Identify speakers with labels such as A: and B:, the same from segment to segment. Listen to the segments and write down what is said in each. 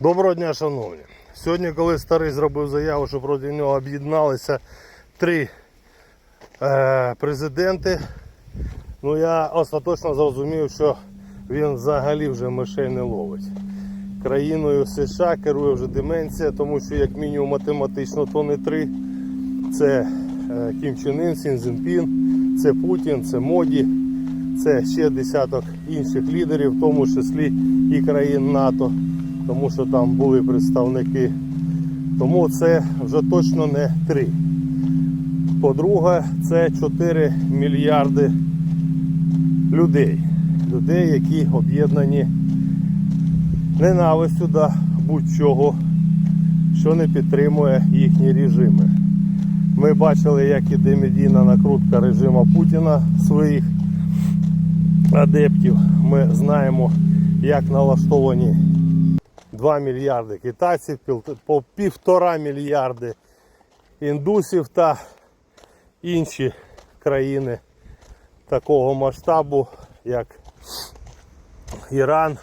A: Доброго дня, шановні. Сьогодні, коли старий зробив заяву, що проти нього об'єдналися три е, президенти, ну я остаточно зрозумів, що він взагалі вже мишей не ловить. Країною США керує вже деменція, тому що як мінімум математично то не три. Це е, Кім Чен Ін, Сін Цзіньпін, це Путін, це Моді, це ще десяток інших лідерів, в тому числі і країн НАТО, тому що там були представники. Тому це вже точно не три. По-друге, це 4 мільярди людей. Людей, які об'єднані ненавистю до будь-чого, що не підтримує їхні режими. Ми бачили, як іде медійна накрутка режиму Путіна своїх адептів. Ми знаємо, як налаштовані 2 мільярди китайців, по півтора мільярди індусів та інші країни такого масштабу, як Іран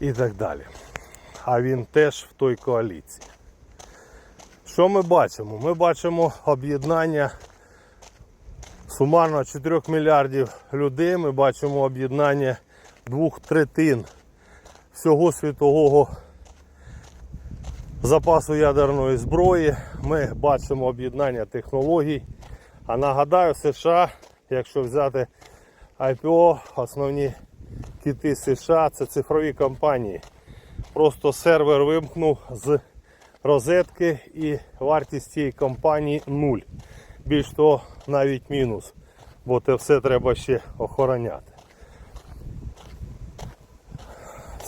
A: і так далі. А він теж в той коаліції. Що ми бачимо? Ми бачимо об'єднання сумарно 4 мільярдів людей. Ми бачимо об'єднання двох третин всього світового запасу ядерної зброї. Ми бачимо об'єднання технологій. А нагадаю, США, якщо взяти IPO, основні кіти США це цифрові компанії. Просто сервер вимкнув з розетки і вартість цієї компанії нуль. Більш того, навіть мінус, бо це все треба ще охороняти.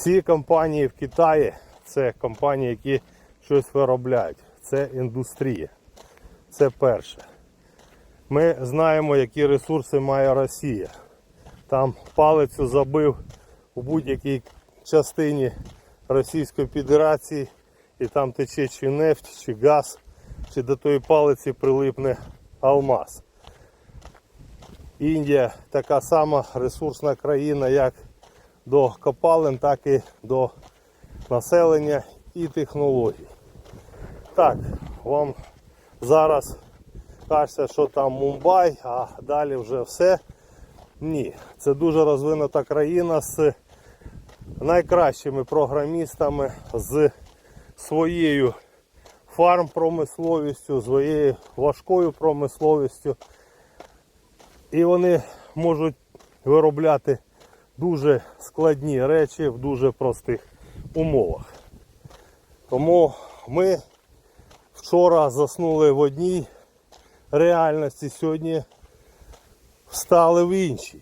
A: Всі компанії в Китаї це компанії, які щось виробляють. Це індустрія. Це перше. Ми знаємо, які ресурси має Росія. Там палицю забив у будь-якій частині Російської Федерації і там тече чи нефть, чи газ, чи до тої палиці прилипне алмаз. Індія така сама ресурсна країна, як до копалин, так і до населення і технологій. Так, вам зараз кажеться, що там Мумбай, а далі вже все. Ні, це дуже розвинута країна з найкращими програмістами, з своєю фарм-промисловістю, своєю важкою промисловістю. І вони можуть виробляти дуже складні речі в дуже простих умовах. Тому ми вчора заснули в одній реальності, сьогодні встали в іншій.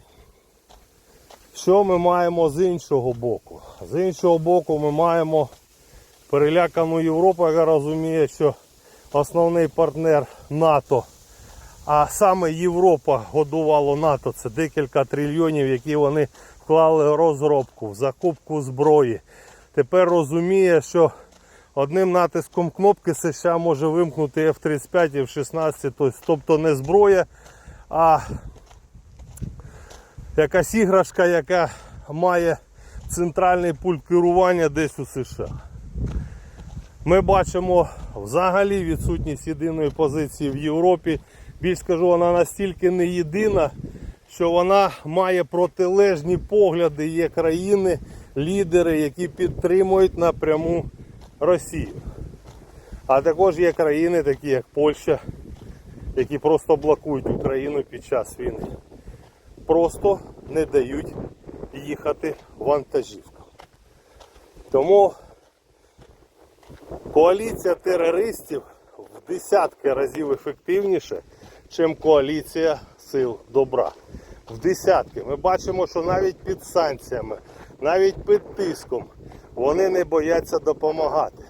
A: Що ми маємо з іншого боку? З іншого боку ми маємо перелякану Європу, яка розуміє, що основний партнер НАТО, а саме Європа годувало НАТО, це декілька трильйонів, які вони вклали розробку, в закупку зброї. Тепер розуміє, що одним натиском кнопки США може вимкнути F-35 і F-16, тобто не зброя, а якась іграшка, яка має центральний пульт керування десь у США. Ми бачимо взагалі відсутність єдиної позиції в Європі. Більш скажу, вона настільки не єдина, що вона має протилежні погляди. Є країни, лідери, які підтримують напряму Росію. А також є країни, такі як Польща, які просто блокують Україну під час війни. Просто не дають їхати вантажівкам. Тому коаліція терористів в десятки разів ефективніше, ніж коаліція сил добра. В десятки. Ми бачимо, що навіть під санкціями, навіть під тиском вони не бояться допомагати.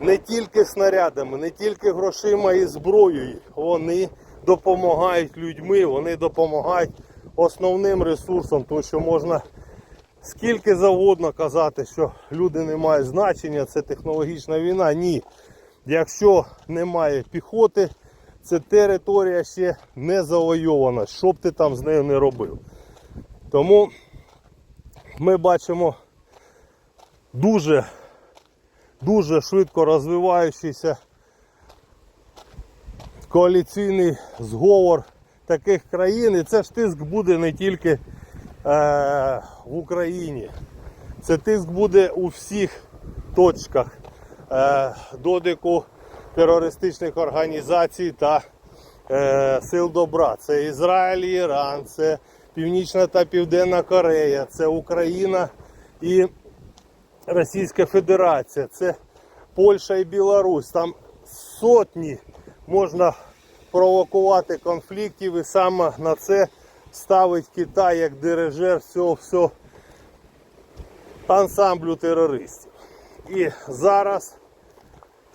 A: Не тільки снарядами, не тільки грошима і зброєю. Вони допомагають людьми, вони допомагають основним ресурсам, тому що можна скільки завгодно казати, що люди не мають значення, це технологічна війна. Ні. Якщо немає піхоти, це територія ще не завойована, що б ти там з нею не робив. Тому ми бачимо дуже, дуже швидко розвиваючийся коаліційний зговор таких країн. І це ж тиск буде не тільки е, в Україні. Це тиск буде у всіх точках е, додику терористичних організацій та е, сил добра. Це Ізраїль, Іран, це Північна та Південна Корея, це Україна і Російська Федерація, це Польща і Білорусь. Там сотні можна провокувати конфліктів і саме на це ставить Китай як дирижер всього всього ансамблю терористів. І зараз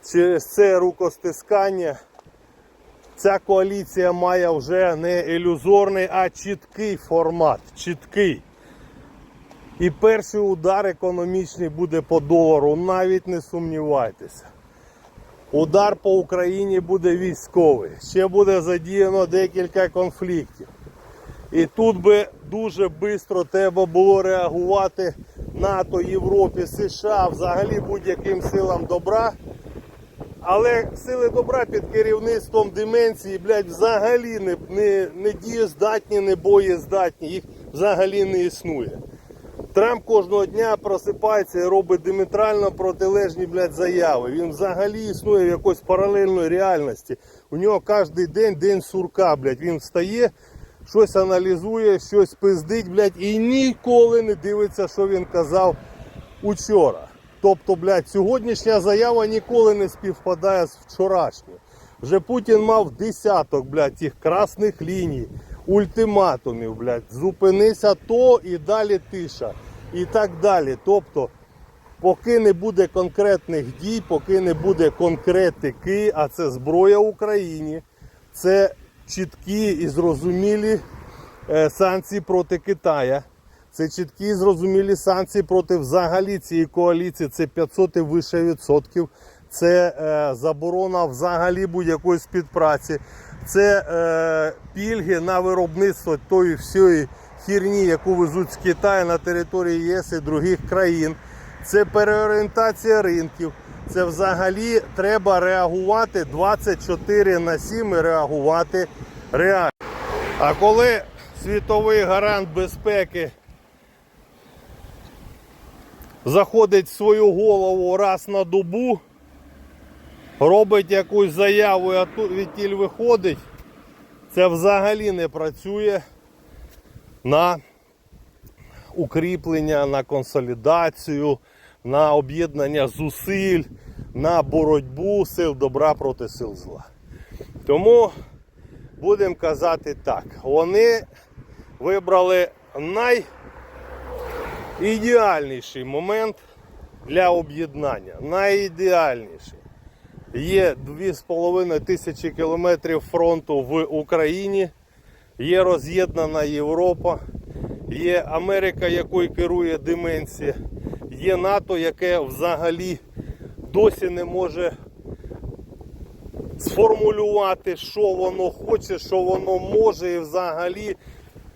A: через це рукостискання ця коаліція має вже не ілюзорний, а чіткий формат. Чіткий. І перший удар економічний буде по долару, навіть не сумнівайтеся. Удар по Україні буде військовий. Ще буде задіяно декілька конфліктів. І тут би дуже швидко треба було реагувати НАТО, Європі, США, взагалі будь-яким силам добра. Але сили добра під керівництвом деменції, блядь, взагалі не, не, не дієздатні, не боєздатні, їх взагалі не існує. Трамп кожного дня просипається і робить діаметрально протилежні блядь, заяви. Він взагалі існує в якоїсь паралельної реальності. У нього кожен день день сурка, блядь. Він встає, щось аналізує, щось пиздить, блядь, і ніколи не дивиться, що він казав учора. Тобто, блядь, сьогоднішня заява ніколи не співпадає з вчорашньою. Вже Путін мав десяток, блядь, цих красних ліній, ультиматумів, блядь, зупинися то і далі тиша. І так далі. Тобто, поки не буде конкретних дій, поки не буде конкретики, а це зброя Україні, це чіткі і зрозумілі е, санкції проти Китая. Це чіткі і зрозумілі санкції проти взагалі цієї коаліції. Це 500 і вище відсотків. Це е, заборона взагалі будь-якої співпраці. Це е, пільги на виробництво тої всієї хірні, яку везуть з Китаю на території ЄС і других країн. Це переорієнтація ринків. Це взагалі треба реагувати 24 на 7 і реагувати реально. А коли світовий гарант безпеки заходить в свою голову раз на добу, робить якусь заяву, а тут відтіль виходить, це взагалі не працює на укріплення, на консолідацію, на об'єднання зусиль, на боротьбу сил добра проти сил зла. Тому будемо казати так, вони вибрали най ідеальніший момент для об'єднання. Найідеальніший. Є 2,5 тисячі кілометрів фронту в Україні, є роз'єднана Європа, є Америка, якою керує деменція, є НАТО, яке взагалі досі не може сформулювати, що воно хоче, що воно може і взагалі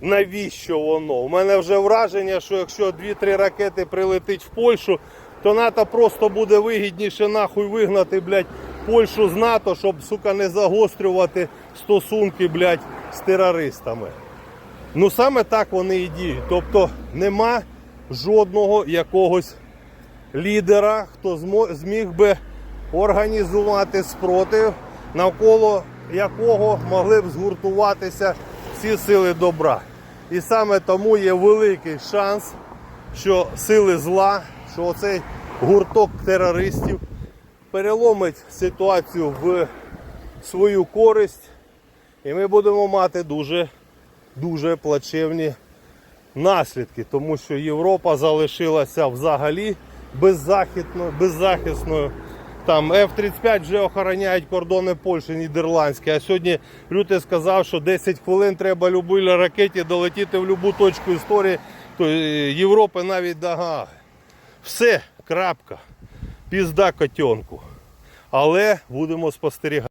A: навіщо воно. У мене вже враження, що якщо 2-3 ракети прилетить в Польщу, то НАТО просто буде вигідніше нахуй вигнати, блядь, Польщу з НАТО, щоб, сука, не загострювати стосунки, блядь, з терористами. Ну саме так вони і діють. Тобто нема жодного якогось лідера, хто зміг би організувати спротив, навколо якого могли б згуртуватися всі сили добра. І саме тому є великий шанс, що сили зла, що оцей гурток терористів переломить ситуацію в свою користь, і ми будемо мати дуже, дуже плачевні наслідки, тому що Європа залишилася взагалі беззахисною. Там F-35 вже охороняють кордони Польщі, Нідерландські. А сьогодні Люте сказав, що 10 хвилин треба любій ракеті долетіти в будь-яку точку історії то е, Європи навіть до Гаги. Все, крапка. Пізда котенку. Але будемо спостерігати.